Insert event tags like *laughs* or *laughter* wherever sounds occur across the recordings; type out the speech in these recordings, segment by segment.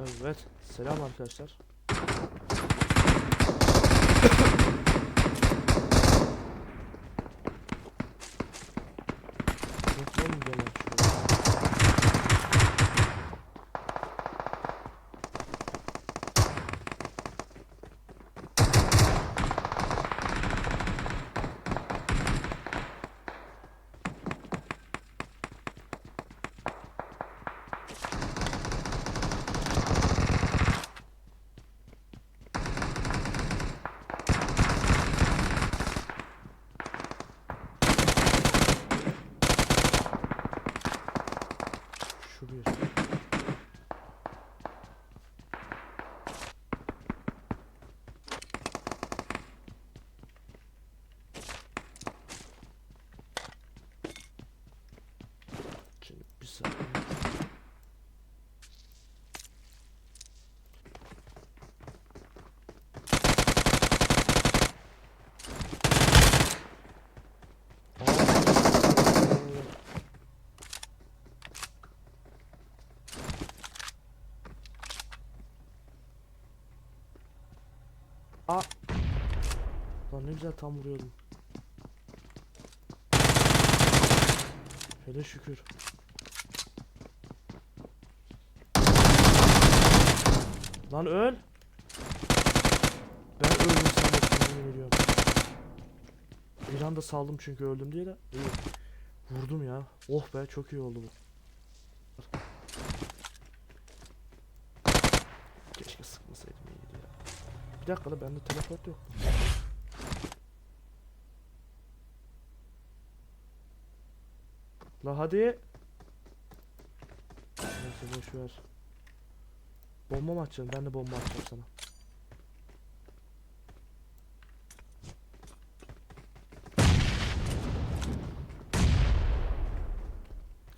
Evet. Selam arkadaşlar. *laughs* Yok oğlum gene şurada. Şu bir. Şimdi bir saniye. Aa, Aa. Lan ne güzel tam vuruyordum. Hele şükür. Lan öl. Ben öldüm sandım yemin ediyorum. Bir anda saldım çünkü öldüm diye de. İyi. Vurdum ya. Oh be çok iyi oldu bu. Bir dakika da bende teleport yok. La hadi. Neyse boş ver. Bomba mı atacaksın? Ben de bomba atacağım sana.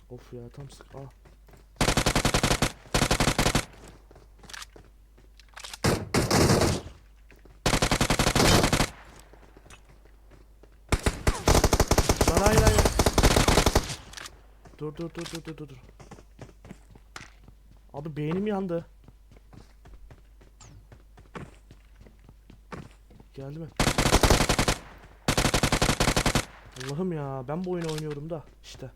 Of ya tam sık. Ah. Lan hayır hayır. Dur dur dur dur dur dur. Abi beynim yandı. Geldi mi? Allah'ım ya ben bu oyunu oynuyorum da işte.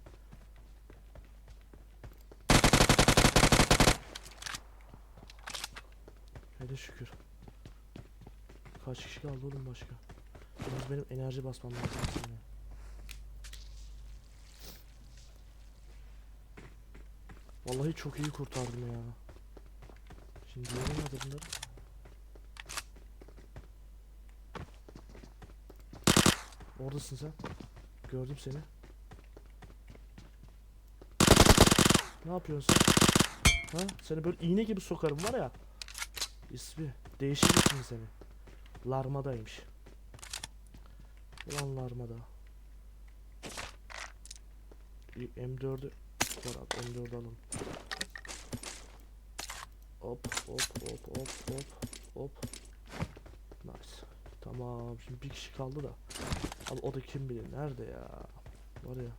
Hele şükür. Kaç kişi kaldı oğlum başka? Biraz benim enerji basmam lazım aslında. Vallahi çok iyi kurtardım ya. Şimdi diğeri nerede bunlar? Oradasın sen. Gördüm seni. Ne yapıyorsun sen? Ha? Seni böyle iğne gibi sokarım var ya. İsmi. Değişik ismi seni. Larmadaymış. Ulan larmada. İyi, M4'ü abi M4'ü alalım. Hop hop hop hop hop hop. Nice. Tamam şimdi bir kişi kaldı da. Abi o da kim bilir nerede ya? Var ya.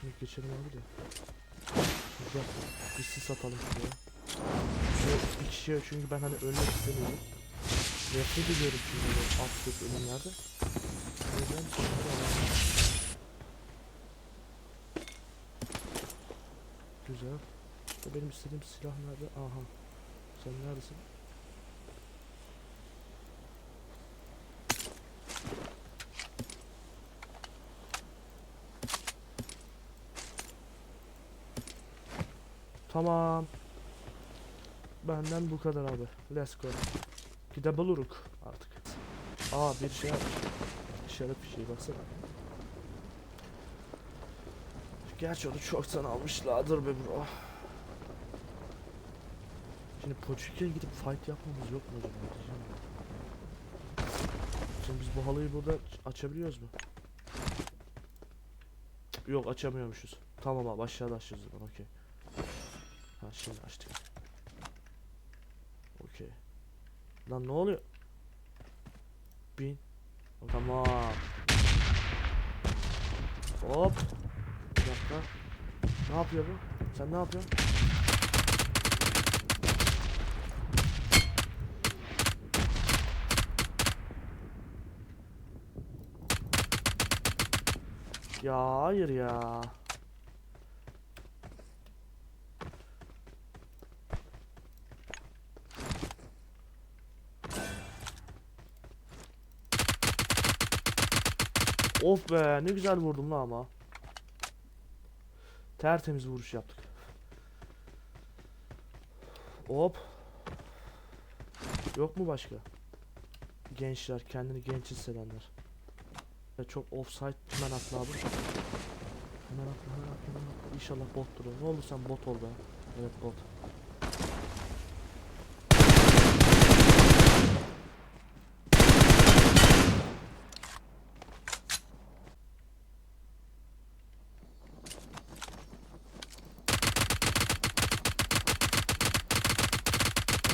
Şunu geçelim abi de. Güzel. Bir sis atalım şuraya. Bir kişiye çünkü ben hani ölmek istemiyorum. Nefret ediyorum çünkü böyle absürt ölümlerde. O yüzden şimdi alalım. Güzel. İşte benim istediğim silah nerede? Aha. Sen neredesin? Tamam. Benden bu kadar abi. Let's go. Gidebiliriz artık. Aa bir şey yapmış. İşaret bir şey baksana. Gerçi onu çoktan almışlardır be bro. Şimdi Poçuk'a gidip fight yapmamız yok mu acaba. Şimdi biz bu halıyı burada açabiliyoruz mu? Yok açamıyormuşuz. Tamam abi aşağıda açacağız zaman okey. Ha şimdi açtık. Okey. Lan ne oluyor? Bin. Tamam. Hop. Bir dakika. Ne yapıyor bu? Sen ne yapıyorsun? Ya hayır ya. Of be ne güzel vurdum la ama. Tertemiz vuruş yaptık. Hop. Yok mu başka? Gençler kendini genç hissedenler. Ya çok offside hemen atla abi. Hemen atla hemen atla hemen atla. İnşallah bottur o. Ne olur sen bot ol be. Evet bot.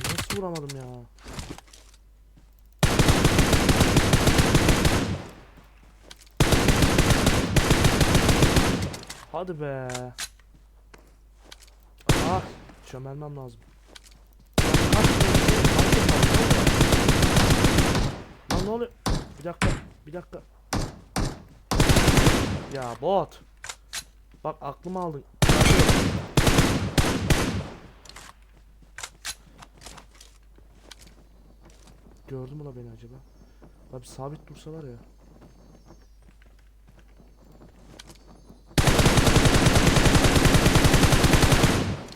Ya nasıl vuramadım ya? Hadi be. Ah, çömelmem lazım. Lan ne oluyor? Bir dakika, bir dakika. Ya bot. Bak aklımı aldın. Gördü mü la beni acaba? Abi sabit dursalar ya.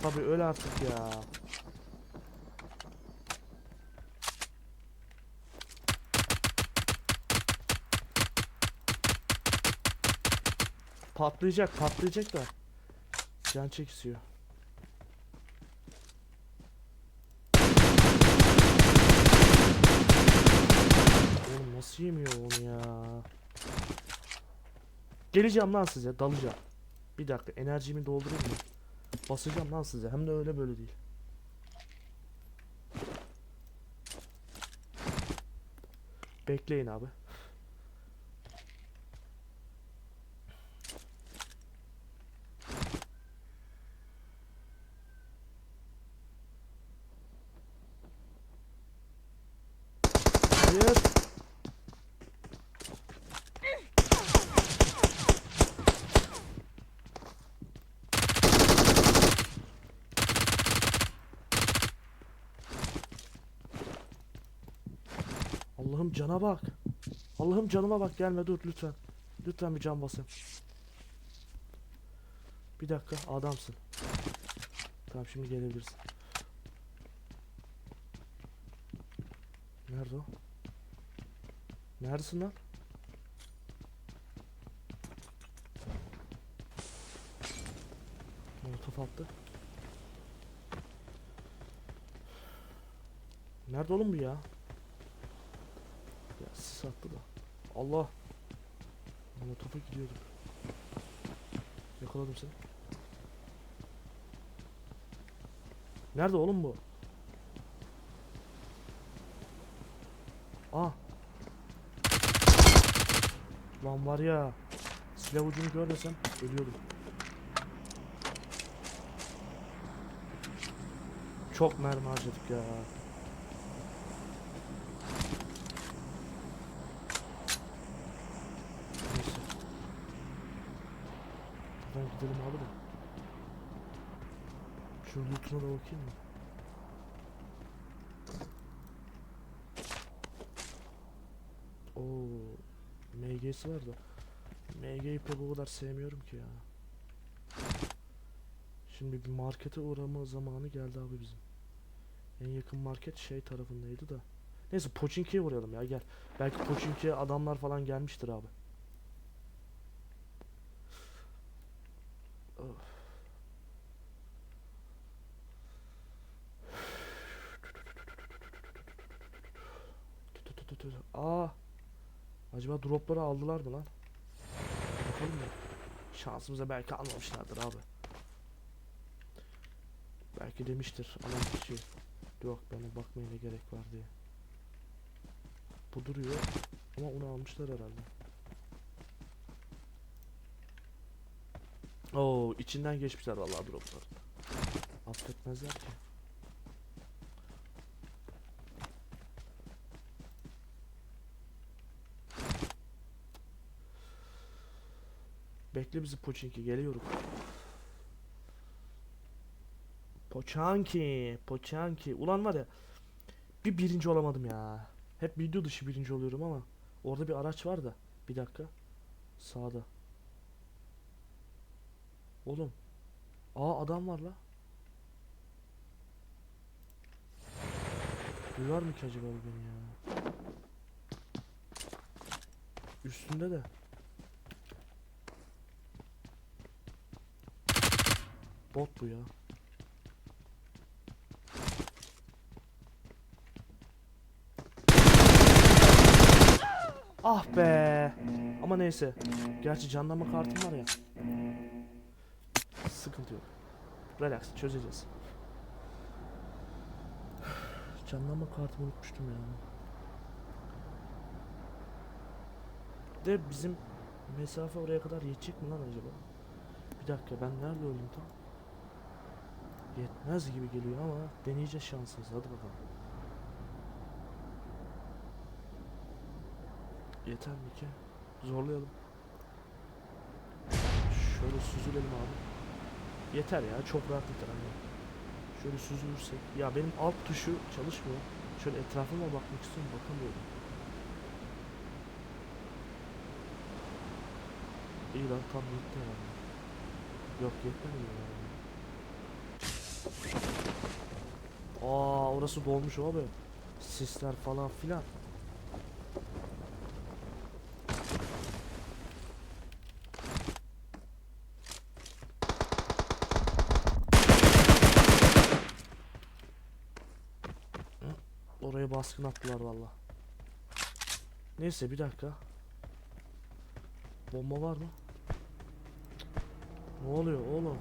Tabii öyle artık ya. Patlayacak, patlayacak da. Can çekisiyor. Oğlum nasıl yemiyor onu ya? Geleceğim lan size, dalacağım. Bir dakika, enerjimi doldurayım mı? Basacağım lan size. Hem de öyle böyle değil. Bekleyin abi. Hayır. Allah'ım cana bak. Allah'ım canıma bak gelme dur lütfen. Lütfen bir can basayım. Bir dakika adamsın. Tamam şimdi gelebilirsin. Nerede o? Neredesin lan? Molotof attı. Nerede oğlum bu ya? Attı da. Allah. Molotofa gidiyorduk. Yakaladım seni. Nerede oğlum bu? Aa. Lan var ya. Silah ucunu görmesem ölüyordum. Çok mermi harcadık ya. Neyse. Buradan gidelim abi de. Şu lootuna da bakayım mı? Oo, MG'si var da. MG'yi pek o kadar sevmiyorum ki ya. Şimdi bir markete uğrama zamanı geldi abi bizim. En yakın market şey tarafındaydı da. Neyse Pochinki'ye uğrayalım ya gel. Belki Pochinki'ye adamlar falan gelmiştir abi. Of. Tü. Aa. Acaba dropları aldılar mı lan? Bakalım mı? Şansımıza belki almamışlardır abi. Belki demiştir alan kişi. Yok bana bakmaya ne gerek var diye. Bu duruyor ama onu almışlar herhalde. Oo içinden geçmişler vallahi dropların. Affetmezler ki. Bekle bizi Poçinki geliyorum. Poçanki, Poçanki. Ulan var ya bir birinci olamadım ya. Hep video dışı birinci oluyorum ama orada bir araç var da. Bir dakika. Sağda. Oğlum. Aa adam var la. Duyar mı ki acaba beni ya? Üstünde de. Bot bu ya. Ah be. Ama neyse. Gerçi canlanma kartım var ya. Sıkıntı yok. Relax çözeceğiz. Canlanma kartımı unutmuştum ya. De bizim mesafe oraya kadar yetecek mi lan acaba? Bir dakika ben nerede öldüm tam? Yetmez gibi geliyor ama deneyeceğiz şansımızı hadi bakalım. Yeter mi ki? Zorlayalım. Şöyle süzülelim abi. Yeter ya çok rahat yeter hani. Şöyle süzülürsek. Ya benim alt tuşu çalışmıyor. Şöyle etrafıma bakmak istiyorum bakamıyorum. İyi lan tam yetti herhalde. Yok yetmedi ya? Aa orası dolmuş abi. Sisler falan filan. Oraya baskın attılar valla. Neyse bir dakika. Bomba var mı? Ne oluyor oğlum?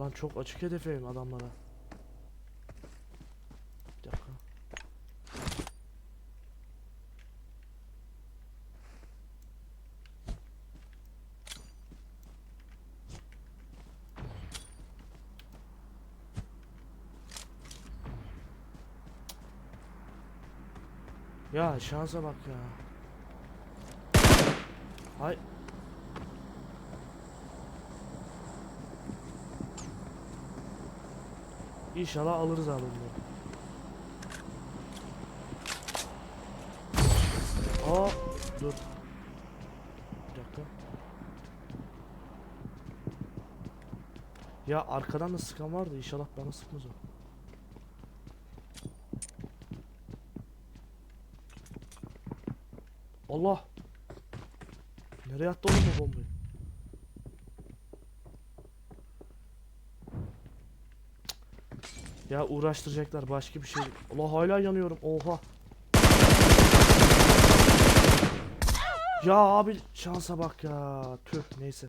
Lan çok açık hedefeyim adamlara. Bir dakika. Ya şansa bak ya. Hay. İnşallah alırız abi bunları. Aa dur. Bir dakika. Ya arkadan da sıkan vardı inşallah bana sıkmaz o. Allah. Nereye attı oğlum bu bombayı? Ya uğraştıracaklar başka bir şey. Allah hala yanıyorum. Oha. Ya abi şansa bak ya. Tüh neyse.